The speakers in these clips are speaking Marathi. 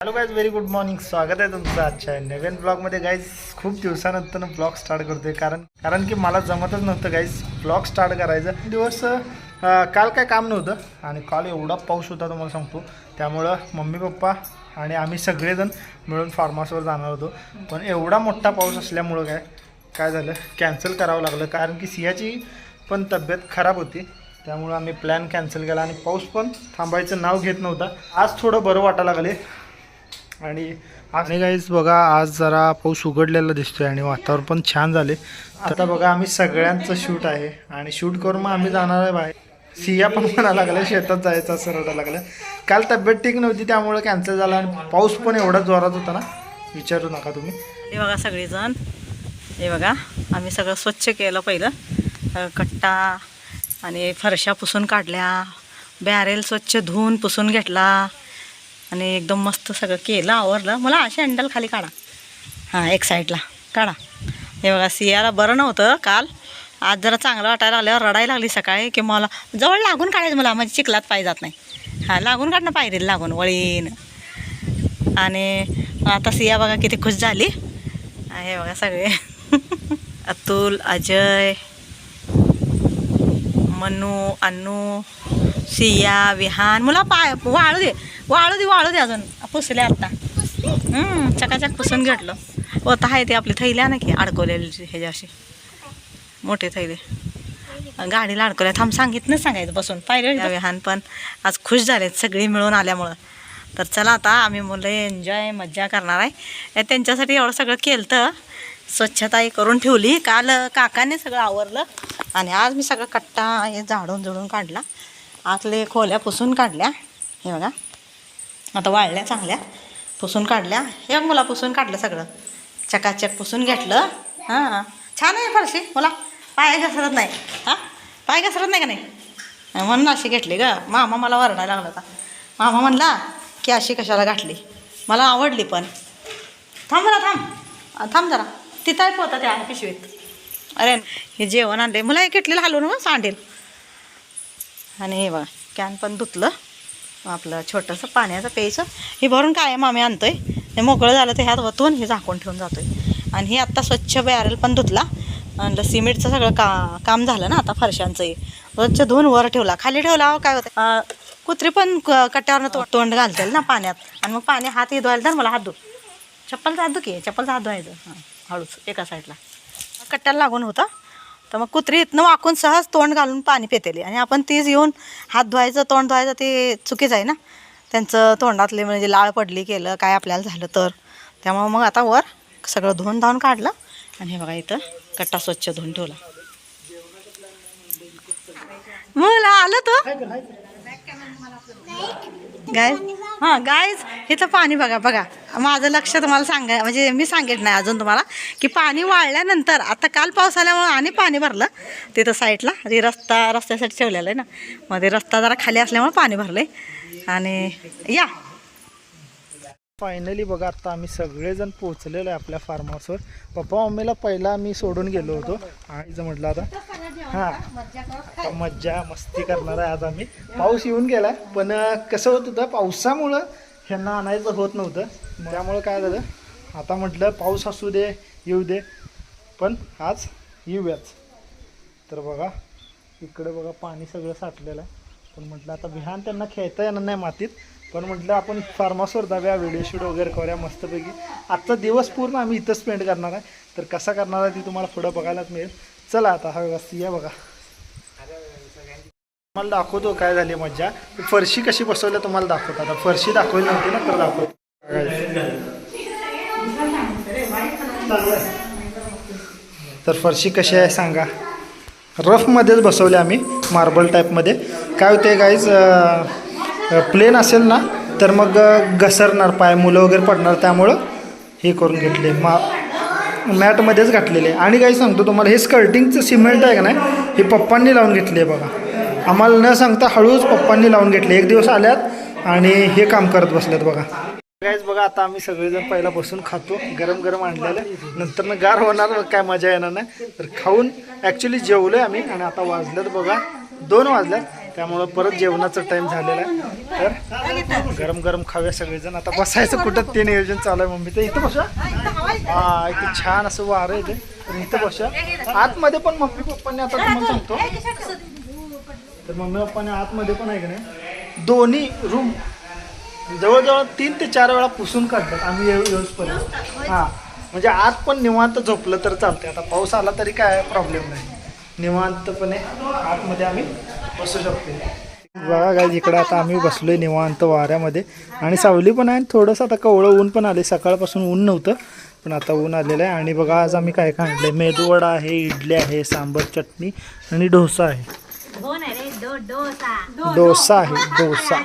Hello guys very good morning स्वागत आहे तुमचं आजच्या नवीन ब्लॉगमध्ये गाईज खूप दिवसानंतर ब्लॉग स्टार्ट करतोय. कारण कारण की मला जमतच नव्हतं गाईज ब्लॉग स्टार्ट करायचं. दिवस काल काय काम नव्हतं आणि काल एवढा पाऊस होता तुम्हाला सांगतो. त्यामुळं मम्मी पप्पा आणि आम्ही सगळेजण मिळून फार्म हाऊसवर जाणार होतो. पण एवढा मोठा पाऊस असल्यामुळं काय काय झालं? कॅन्सल करावं लागलं. कारण की सियाची पण तब्येत खराब होती. त्यामुळं आम्ही प्लॅन कॅन्सल केला आणि पाऊस पण थांबायचं नाव घेत नव्हता. आज थोडं बरं वाटायला लागले आणि आणि गाईज बघा आज जरा पाऊस उघडलेला दिसतोय आणि वातावरण पण छान झाले आता बघा आम्ही सगळ्यांचं शूट आहे आणि शूट करून मग आम्ही जाणार आहे बाहेर. सिया पण म्हणा लागल्या शेतात जायचं असं रडा लागलं. काल तब्येत ठीक नव्हती त्यामुळे कॅन्सल झाला आणि पाऊस पण एवढा जोरात होता ना विचारू नका तुम्ही. हे बघा सगळेजण. हे बघा आम्ही सगळं स्वच्छ केलं पहिलं. कट्टा आणि फरशा पुसून काढल्या. बॅरेल स्वच्छ धुवून पुसून घेतला. आणि एकदम मस्त सगळं केलं आवरलं. मला असे हँडल खाली काढा. हां एक साईडला काढा. हे बघा सियाला बरं नव्हतं काल. आज जरा चांगलं वाटायला आल्यावर रडायला लागली सकाळी की मला जवळ लागून काढायचं मला म्हणजे चिखलात पाय जात नाही. हां लागून काढणं पाहिजे लागून वळीन. आणि आता सिया बघा किती खुश झाली. हे बघा सगळे. अतुल अजय मनू अन्नू सिया विहान. मुला पाय वाळू दे. वाळू दे वाळू दे अजून. पुसले आत्ता. चकाचक पुसून घेतलं. होत आहे ते आपली थैली ना की अडकवलेली ह्याच्या अशी मोठे थैली. गाडीला अडकवल्या थांब सांगितलं सांगायचं बसून. पाहिजे विहान पण. आज खुश झालेत सगळी मिळून आल्यामुळं. तर चला आता आम्ही मुलं एन्जॉय मज्जा करणार आहे. त्यांच्यासाठी एवढं सगळं केलं तर स्वच्छताही करून ठेवली. काल काकाने सगळं आवरलं. आणि आज मी सगळं कट्टा हे झाडून झुडून काढला. आतले खोल्या पुसून काढल्या. हे बघा. आता वाळल्या चांगल्या. पुसून काढल्या. हे मुला मला पुसून काढलं सगळं. चकाचक पुसून घेतलं. हां. छान आहे फरशी. मला पाय घसरत नाही. हां? पाय घसरत नाही का नाही? म्हणून अशी घेतली ग. मामा मला वरडायला लागला होता. मामा म्हणला की अशी कशाला घातली? मला आवडली पण. थांब जरा थांब. थांब जरा. तिथं पोहता त्या पिशवीत. अरे हे जेवण आणले मला हे घेतलेलं हलवून मग सांडेल. आणि हे बघा कॅन पण धुतलं. आपलं छोटंसं पाण्याचं प्यायचं. हे भरून कायम आम्ही आणतोय. हे मोकळं झालं तर ह्यात वतून हे झाकून ठेवून जातोय. आणि हे आत्ता स्वच्छ बॅरल पण धुतला. आणि सिमेंटचं सगळं का काम झालं ना आता फरशांचंही. स्वच्छ धुवून वर ठेवला. खाली ठेवला हो, काय होतं कुत्रे कुत्री पण क- कट्ट्यावरनं तो तोंड घालतील ना पाण्यात. आणि मग पाणी हात हे धुवायला तर मला हात धु. चप्पलचा हात धु की चप्पलचा हात धुवायचं. हां हळूच एका साईडला कट्ट्याला लागून होता. तर मग कुत्री इथनं वाकून सहज तोंड घालून पाणी पितेली. आणि आपण तीच येऊन हात धुवायचं तोंड धुवायचं ते चुकीचं आहे ना? त्यांचं तोंडातले म्हणजे लाळ पडली केलं काय आपल्याला झालं तर. त्यामुळं मग आता वर सगळं धुवून धावून काढलं. आणि हे बघा इथं कट्टा स्वच्छ धुवून ठेवला. मुलं आलं तर गाय? हां गायच. इथं पाणी बघा बघा. माझं लक्ष तुम्हाला सांगा म्हणजे मी सांगेल नाही अजून तुम्हाला की पाणी वाळल्यानंतर आता काल पाऊस आल्यामुळं आणि पाणी भरलं. तिथं साईडला ते रस्ता रस्त्यासाठी ठेवलेलं आहे ना. मग ते रस्ता जरा खाली असल्यामुळे पाणी भरलं आणि या. फायनली बघा आता आम्ही सगळेजण पोहोचलेलो आहे आपल्या फार्म हाऊसवर पप्पा मम्मीला पहिला मी सोडून गेलो होतो. आणि जर म्हटलं आता हां आता मज्जा मस्ती करणार आहे आज आम्ही. पाऊस येऊन गेला पण कसं होत होतं पावसामुळं ह्यांना आणायचं होत नव्हतं. त्यामुळं काय झालं आता म्हटलं पाऊस असू दे येऊ दे पण आज येऊयाच तर बघा इकडे बघा पाणी सगळं साठलेलं आहे. पण म्हटलं आता विहान त्यांना खेळता येणार नाही मातीत. पण म्हटलं आपण फार्मासवर जाऊया व्हिडिओ शूट वगैरे करूया मस्तपैकी. आजचा दिवस पूर्ण आम्ही इथं स्पेंड करणार आहे. तर कसा करणार आहे ती तुम्हाला पुढं बघायलाच मिळेल. चला आता हा व्यवस्थित या बघा. तुम्हाला दाखवतो काय झाली मज्जा. फरशी कशी बसवल्या तुम्हाला दाखवतो. आता फरशी दाखवली नव्हती ना तर दाखवतो. तर फरशी कशी आहे सांगा. रफमध्येच बसवल्या आम्ही मार्बल टाईपमध्ये काय होते गाईज प्लेन असेल ना तर मग घसरणार पाय मुलं वगैरे पडणार त्यामुळं हे करून घेतले. मा मॅटमध्येच घातलेले. आणि काही सांगतो तुम्हाला हे स्कर्टिंगचं सिमेंट आहे का नाही हे पप्पांनी लावून घेतले आहे बघा. आम्हाला न सांगता हळूच पप्पांनी लावून घेतले. एक दिवस आल्यात आणि हे काम करत बसल्यात बघा. गाईज बघा आता आम्ही सगळेजण पहिला बसून खातो. गरम गरम आणलेलं. नंतर ना गार होणार मग काय मजा येणार नाही. तर खाऊन ॲक्च्युली जेवलोय आम्ही आणि आता वाजल्यात बघा. दोन वाजल्यात त्यामुळं परत जेवणाचा टाइम झालेला आहे. तर गरम गरम खाऊया सगळेजण. आता बसायचं कुठं? ते नियोजन चालू आहे मम्मी. तर इथं बसा. हा इथे छान असं वारं येते तर इथं बसा. आतमध्ये पण मम्मी पप्पांनी आता तुम्हाला सांगतो. तर मम्मी पप्पाने आतमध्ये पण आहे का नाही? दोन्ही रूम जवळजवळ तीन ते चार वेळा पुसून काढतात. आम्ही येऊ पर्यंत. हां. म्हणजे आत पण निवांत झोपलं तर चालते आता पाऊस आला तरी काय प्रॉब्लेम नाही. निवांतपणे आतमध्ये आम्ही बसू शकतो. बघा काय इकडे आता आम्ही बसलोय निवांत वाऱ्यामध्ये. आणि सावली पण आहे थोडंसं आता कवळं ऊन पण आले सकाळपासून ऊन नव्हतं पण आता ऊन आलेलं आहे. आणि बघा आज आम्ही काय काय आणलं मेदूवडा आहे इडली आहे सांबर चटणी आणि डोसा आहे. डोसा. आहे डोसा.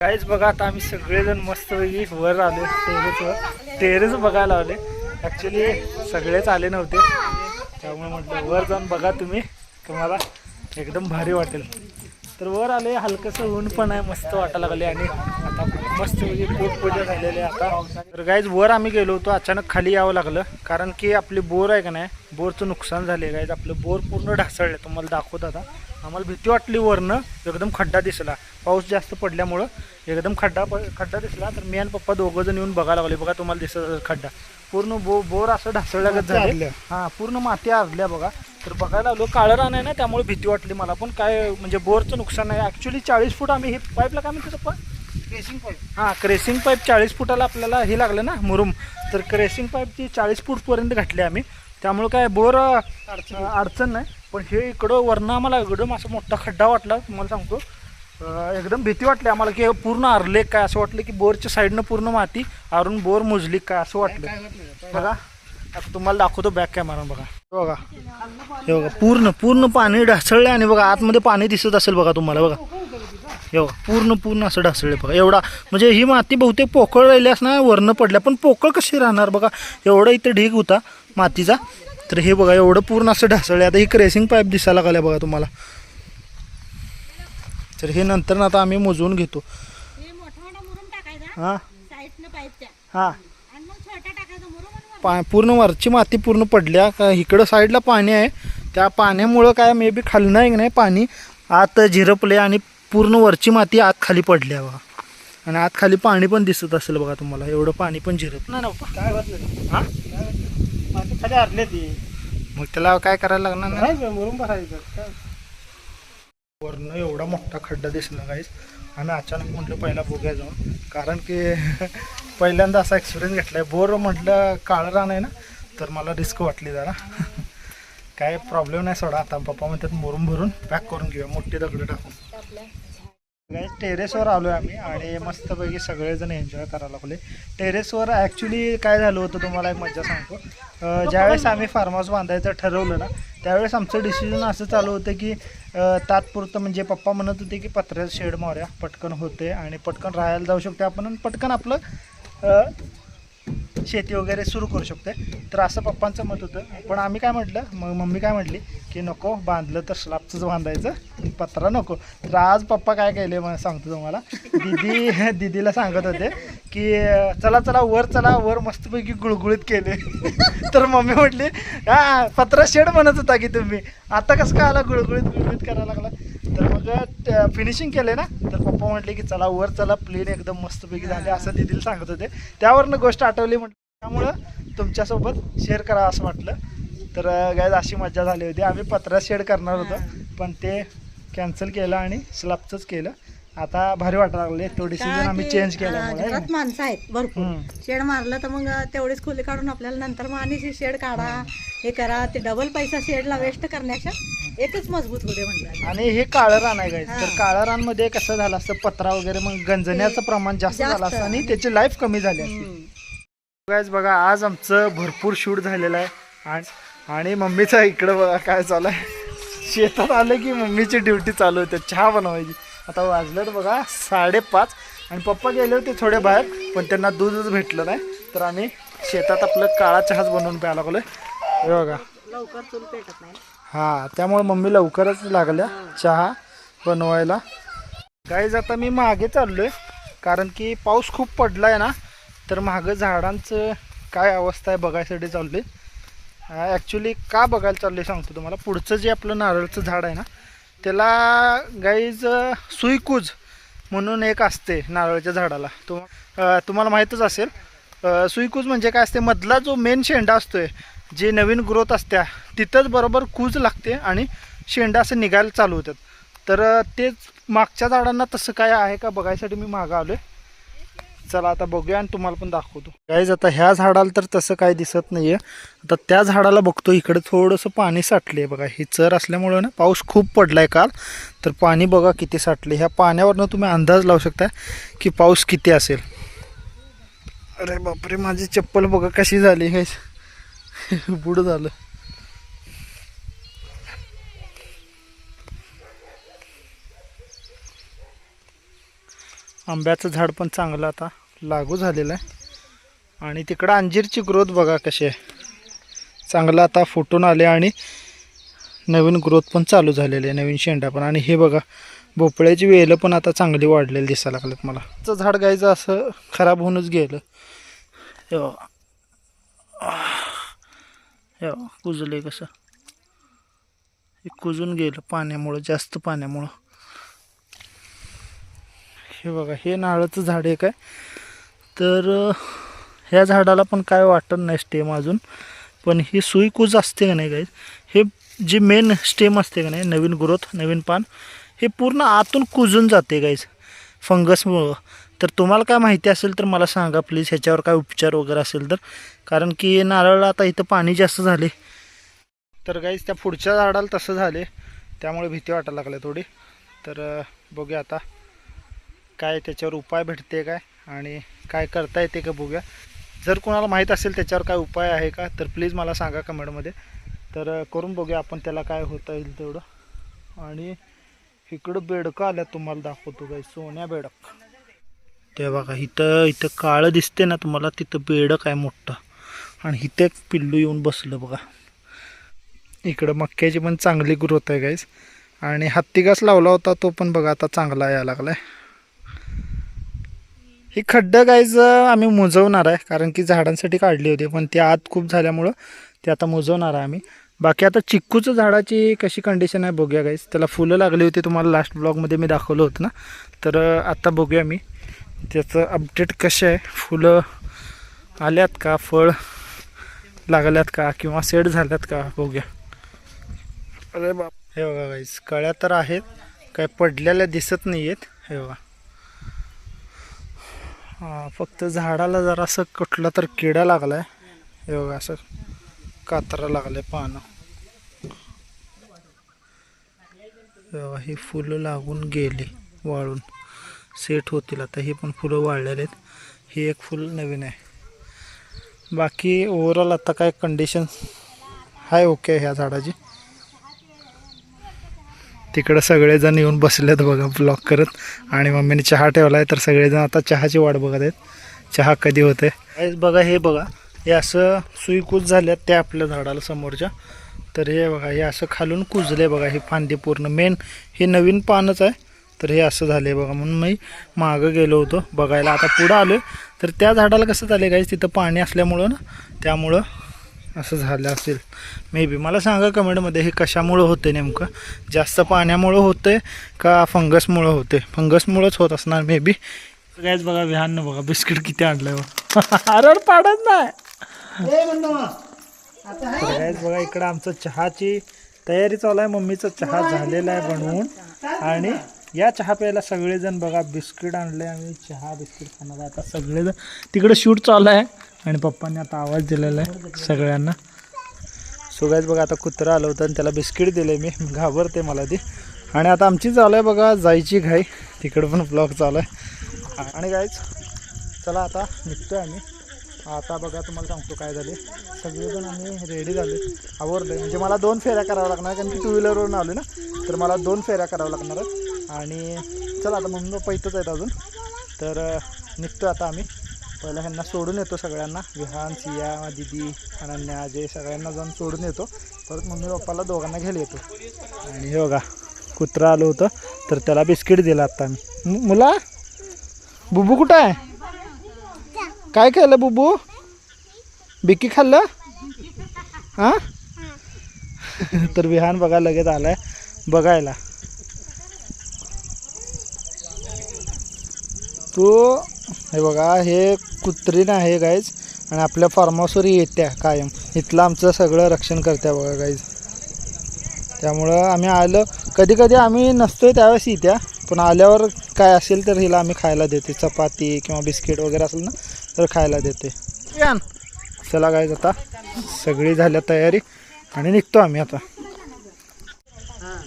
काहीच बघा आता आम्ही सगळेजण मस्त वर आलो टेरेसवर टेरेस बघायला आले ॲक्च्युली सगळेच आले नव्हते. त्यामुळे म्हटलं वर जाऊन बघा तुम्ही. तुम्हाला एकदम भारी वाटेल. तर वर आले हलकंसं ऊन पण आहे मस्त वाटायला लागले आणि आता मस्त म्हणजे पोटपूजा झालेली आहे आता. तर गाईज वर आम्ही गेलो होतो अचानक खाली यावं लागलं कारण की आपली बोर आहे का नाही बोरचं नुकसान झाले गाईज आपलं बोर पूर्ण ढासळलं तुम्हाला दाखवत आता. आम्हाला भीती वाटली वरनं एकदम खड्डा दिसला. पाऊस जास्त पडल्यामुळं एकदम खड्डा प खड्डा दिसला तर मी आणि पप्पा दोघं जण येऊन बघायला लागले बघा तुम्हाला दिसत खड्डा. पूर्ण बो बोर असं ढासळल्यागत झालं. हां पूर्ण माती आरल्या बघा. तर बघायला आलो काळं रान आहे ना त्यामुळे भीती वाटली मला. पण काय म्हणजे बोरचं नुकसान आहे ॲक्च्युली चाळीस फूट आम्ही हे पाईपला काय म्हणतो पप्पा? क्रेसिंग पाईप हां क्रेसिंग पाईप चाळीस फुटाला आपल्याला हे लागलं ना मुरुम. तर क्रेसिंग पाईपची चाळीस फूटपर्यंत घातली आम्ही. त्यामुळे काय बोर अडचण अडचण नाही. पण हे इकडं वरनं आम्हाला एकदम असा मोठा खड्डा वाटला तुम्हाला सांगतो. एकदम भीती वाटली आम्हाला की हे पूर्ण आरले काय असं वाटलं की बोरच्या साईडनं पूर्ण माती आरून बोर मुजली काय असं वाटलं. बघा आता तुम्हाला दाखवतो बॅक कॅमेरा बघा. हे बघा. हे बघा पूर्ण पूर्ण पाणी ढासळले आणि बघा आतमध्ये पाणी दिसत असेल बघा तुम्हाला बघा. हे बघा. पूर्ण पूर्ण असं ढासळले बघा. एवढा म्हणजे ही माती बहुतेक पोकळ राहिली असणार वरनं पडल्या पण पोकळ कशी राहणार बघा? एवढा इथे ढीग होता मातीचा. तर हे बघा एवढं पूर्ण असं ढासळले आता ही क्रेसिंग पाईप दिसायला लागल्या बघा तुम्हाला. तर हे नंतर आता आम्ही मोजवून घेतो. हे हां? हां. पा पूर्ण वरची माती पूर्ण पडल्या. का इकडं साईडला पाणी आहे. त्या पाण्यामुळं काय मे बी खालनं आहे की नाही पाणी. आत झिरपले आणि पूर्ण वरची माती आत खाली पडल्या बघा. आणि आत खाली पाणी पण दिसत असेल बघा तुम्हाला. एवढं पाणी पण झिरप नाही ना काय हां? माती खाली हरले ती. मग त्याला काय करायला लागणार नाही? मुरुम भरायचं वरनं एवढा मोठा खड्डा दिसला काहीच आम्ही अचानक म्हटलं पहिला बघूया जाऊन. कारण की पहिल्यांदा असा एक्सपिरियन्स घेतला आहे बोर म्हटलं काळं रान आहे ना तर मला रिस्क वाटली जरा. काय प्रॉब्लेम नाही सोडा. आता पप्पा म्हणतात मुरुम भरून पॅक करून घेऊया. मोठी दगडं टाकून. टेरेसवर आलो आहे आम्ही आणि मस्तपैकी सगळेजण एन्जॉय करायला लागले. टेरेसवर ॲक्च्युली काय झालं होतं तुम्हाला एक मजा सांगतो. ज्यावेळेस आम्ही फार्म हाऊस बांधायचं ठरवलं ना त्यावेळेस आमचं डिसिजन असं चालू होतं की तात्पुरतं म्हणजे पप्पा म्हणत होते की पत्र्याचं शेड मारूया पटकन होते आणि पटकन राहायला जाऊ शकते आपण आणि पटकन आपलं शेती वगैरे सुरू करू शकते तर असं पप्पांचं मत होतं. पण आम्ही काय म्हटलं मग मम्मी काय म्हटली की नको बांधलं तर स्लाबचंच बांधायचं. पत्रा नको. तर आज पप्पा काय केले मला सांगतो तुम्हाला. दिदी दिदीला सांगत होते की चला चला वर चला. वर मस्तपैकी गुळगुळीत केले. तर मम्मी म्हटली हा पत्रा शेड म्हणत होता की तुम्ही. आता कसं काय आला गुळगुळीत गुळगुळीत करायला लागला? तर मग फिनिशिंग केले ना? तर पप्पा म्हटले की चला वर चला प्लेन एकदम मस्तपैकी झाले असं दिदीला सांगत होते. त्यावरनं गोष्ट आठवली म्हटलं. त्यामुळं तुमच्यासोबत शेअर करा असं वाटलं. तर गायज अशी मजा झाली होती. आम्ही पत्रा शेड करणार होतो. पण ते कॅन्सल केलं आणि स्लॅबचंच केलं. आता भारी वाटायला लागले तो डिसिजन आम्ही चेंज केल्यामुळे. घरात माणसं आहेत भरपूर. शेड मारलं तर मग तेवढीच खोली काढून आपल्याला नंतर मग आणि शेड काढा हे करा. ते डबल पैसा शेडला वेस्ट करण्याच्या एकच मजबूत होते म्हणलं. आणि हे काळं रान आहे गाईज तर काळं रानमध्ये कसं झालं असतं? पत्रा वगैरे मग गंजण्याचं प्रमाण जास्त. झालं असतं आणि त्याची लाईफ कमी झाली असते. गाईज बघा आज आमचं भरपूर शूट झालेलं आहे. आणि आणि मम्मीचं इकडं बघा काय चालू आहे. शेतात आलं की मम्मीची ड्युटी चालू होते चहा बनवायची. आता वाजलं बघा साडेपाच. आणि पप्पा गेले होते थोडे बाहेर पण त्यांना दूधच भेटलं नाही. तर आम्ही शेतात आपलं काळा चहाच बनवून प्यायला लागलोय. हे बघा. हां त्यामुळे मम्मी लवकरच लागल्या चहा बनवायला. गाईज आता मी मागे चाललोय कारण की पाऊस खूप पडला आहे ना तर मागं झाडांचं काय अवस्था आहे बघायसाठी चाललोय. ॲक्च्युली का बघायला चाललं आहे सांगतो तुम्हाला. पुढचं जे आपलं नारळचं झाड आहे ना त्याला गाईज सुईकूज म्हणून एक असते नारळाच्या झाडाला. तुम तुम्हाला माहीतच असेल सुईकूज म्हणजे काय असते मधला जो मेन शेंडा असतो आहे जे नवीन ग्रोथ असत्या तिथंच बरोबर कूज लागते आणि शेंडा असं निघायला चालू होतात. तर तेच मागच्या झाडांना तसं काय आहे का बघायसाठी मी मागं आलो आहे चला आता बघूया आणि तुम्हाला पण दाखवतो. गाईज आता ह्या झाडाला तर तसं काही दिसत नाहीये. आता त्या झाडाला बघतो इकडे थोडंसं पाणी साठले आहे बघा. हे चर असल्यामुळं ना पाऊस खूप पडलाय काल. तर पाणी बघा किती साठले ह्या पाण्यावरनं तुम्ही अंदाज लावू शकता की पाऊस किती असेल. अरे बापरे माझी चप्पल बघा कशी झाली हे बुड झालं. आंब्याचं झाड पण चांगलं आता लागू झालेलं आहे. आणि तिकडं अंजीरची ग्रोथ बघा कशी आहे. चांगलं आता फुटून आले आणि नवीन ग्रोथ पण चालू झालेली आहे नवीन शेंडा पण. आणि हे बघा भोपळ्याची वेलं पण आता चांगली वाढलेली दिसायला लागलेत मला. तर झाड गायचं असं खराब होऊनच गेलं. हे कुजलं कुजले कसं. हे कुजून गेलं पाण्यामुळं जास्त पाण्यामुळं. हे बघा हे नारळाचं झाड आहे. काय तर ह्या झाडाला पण काय वाटत नाही स्टेम अजून. पण ही सुईकूज असते का नाही गाईज हे जे मेन स्टेम असते का नाही नवीन ग्रोथ नवीन पान हे पूर्ण आतून कुजून जाते गाईज फंगसमुळं तर तुम्हाला काय माहिती असेल तर मला सांगा प्लीज ह्याच्यावर काय उपचार वगैरे असेल तर. कारण की नारळाला आता इथं पाणी जास्त झाले. तर गाईज त्या पुढच्या झाडाला तसं झाले. त्यामुळे भीती वाटायला लागली थोडी. तर बघूया आता. काय त्याच्यावर उपाय भेटते काय आणि काय करता येते का बघूया. जर कोणाला माहीत असेल त्याच्यावर काय उपाय आहे का तर प्लीज मला सांगा कमेंटमध्ये. तर करून बघूया आपण त्याला काय होता येईल तेवढं. आणि इकडं बेडकं आल्या तुम्हाला दाखवतो काय सोन्या बेडक. ते बघा इथं इथं काळं दिसते ना तुम्हाला तिथं बेडक आहे मोठं. आणि इथं एक पिल्लू येऊन बसलं बघा. इकडं मक्याची पण चांगली ग्रोथ आहे गाईस आणि हत्तीघास लावला होता तो पण बघा आता चांगला यायला लागला आहे ही खड्डं गायज आम्ही मुजवणार आहे. कारण की झाडांसाठी काढली होती. पण ती आत खूप झाल्यामुळं ते आता मुजवणार आहे आम्ही. बाकी आता चिक्कूचं झाडाची कशी कंडिशन आहे बघूया गाईज त्याला फुलं लागली होती तुम्हाला लास्ट ब्लॉगमध्ये मी दाखवलं होतं ना. तर आत्ता बघूया मी. त्याचं अपडेट कसं आहे? फुलं आल्यात का? फळ लागल्यात का? किंवा सेट झाल्यात का? बघूया. अरे बाप हे बघा गाईज कळ्या तर आहेत. काय पडलेल्या दिसत नाही आहेत हे बघा. हा फक्त झाडाला जरासं कुठला तर किडा लागलाय. हे बघा असं कातरा लागलाय पानं. हे ही फुलं लागून गेली वाळून. सेट होतील आता. ही पण फुलं वाळलेली आहेत. ही एक फुल नवीन आहे. बाकी ओवरऑल आता काय कंडिशन आहे ओके ह्या झाडाची. तिकडं सगळेजण येऊन बसलेत बघा ब्लॉक करत. आणि मम्मीने चहा ठेवला आहे तर सगळेजण आता चहाची वाट बघत आहेत. चहा कधी होते बघा हे बघा. हे असं सुई कूज झाल्यात त्या आपल्या झाडाला समोरच्या. तर हे बघा हे असं खालून कुजले बघा हे फांदी पूर्ण. मेन हे नवीन पानच आहे. तर हे असं झालं आहे बघा. म्हणून मी मागं गेलो होतो बघायला. आता पुढं आलो तर त्या झाडाला कसं झालं गाईज तिथं पाणी असल्यामुळं ना त्यामुळं असं झालं असेल. मे बी मला सांगा कमेंटमध्ये हे कशामुळं होते नेमकं? जास्त पाण्यामुळं होते का फंगसमुळं होते फंगसमुळंच होत असणार मे बी कायच बघा विहान बघा बिस्किट किती आणलंय अरे पाडत नाही. कायच बघा इकडं आमचं चहाची तयारी चालू आहे. मम्मीचा चहा झालेला आहे बनवून. आणि या चहा प्यायला सगळेजण बघा बिस्किट आणले आम्ही चहा बिस्किट खाणार आता सगळेजण तिकडे शूट चालू आहे. आणि पप्पांनी आता आवाज दिलेला आहे सगळ्यांना. सगळ्याच बघा आता कुत्रा आलं होतं आणि त्याला बिस्किट दिले मी. घाबरते मला ती. आणि आता आमची चालू आहे बघा जायची घाई. तिकडं पण ब्लॉग चालू आहे. आणि कायच चला आता निघतोय आम्ही. आता बघा तुम्हाला सांगतो काय झाले. सगळेजण आम्ही रेडी झाले. आवरले म्हणजे मला दोन फेऱ्या कराव्या लागणार कारण की टू व्हीलरवरून आलो ना. तर मला दोन फेऱ्या कराव्या लागणार आणि चला आता मम्मी पप्पा इथंच आहेत अजून. तर निघतो आता आम्ही. पहिलं ह्यांना सोडून येतो सगळ्यांना. विहान सिया दिदी अनन्या अजय सगळ्यांना जाऊन सोडून येतो. परत मम्मी पप्पाला दोघांना घ्यायला येतो. आणि हे बघा कुत्रा आलं होतं तर त्याला बिस्किट दिलं आत्ता मी मुला? बुबू कुठं आहे? काय खाल्लं बुबू? बिक्की खाल्लं? हां? तर विहान बघा लगेच आलाय बघायला. तू हे बघा हे कुत्रीण आहे गाईज आणि आपल्या फार्म हाऊसवर येत्या कायम. इथलं आमचं सगळं रक्षण करत्या बघा गाईज त्यामुळं आम्ही आलं. कधी कधी आम्ही नसतोय त्यावेळेस येत्या पण आल्यावर काय असेल तर हिला आम्ही खायला देते. चपाती किंवा बिस्किट वगैरे असेल ना तर खायला देते. चला गाईज आता सगळी झाल्या तयारी आणि निघतो आम्ही आता.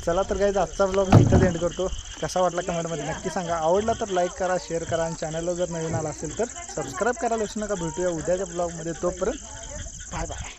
चला तर गाईज आजचा ब्लॉग मी इथंच एंड करतो. कसा वाटला कमेंटमध्ये नक्की सांगा. आवडला तर लाईक करा शेअर करा आणि चॅनलला जर नवीन आला असेल तर सबस्क्राईब करायला विसरू नका. भेटूया उद्याच्या ब्लॉगमध्ये तोपर्यंत बाय बाय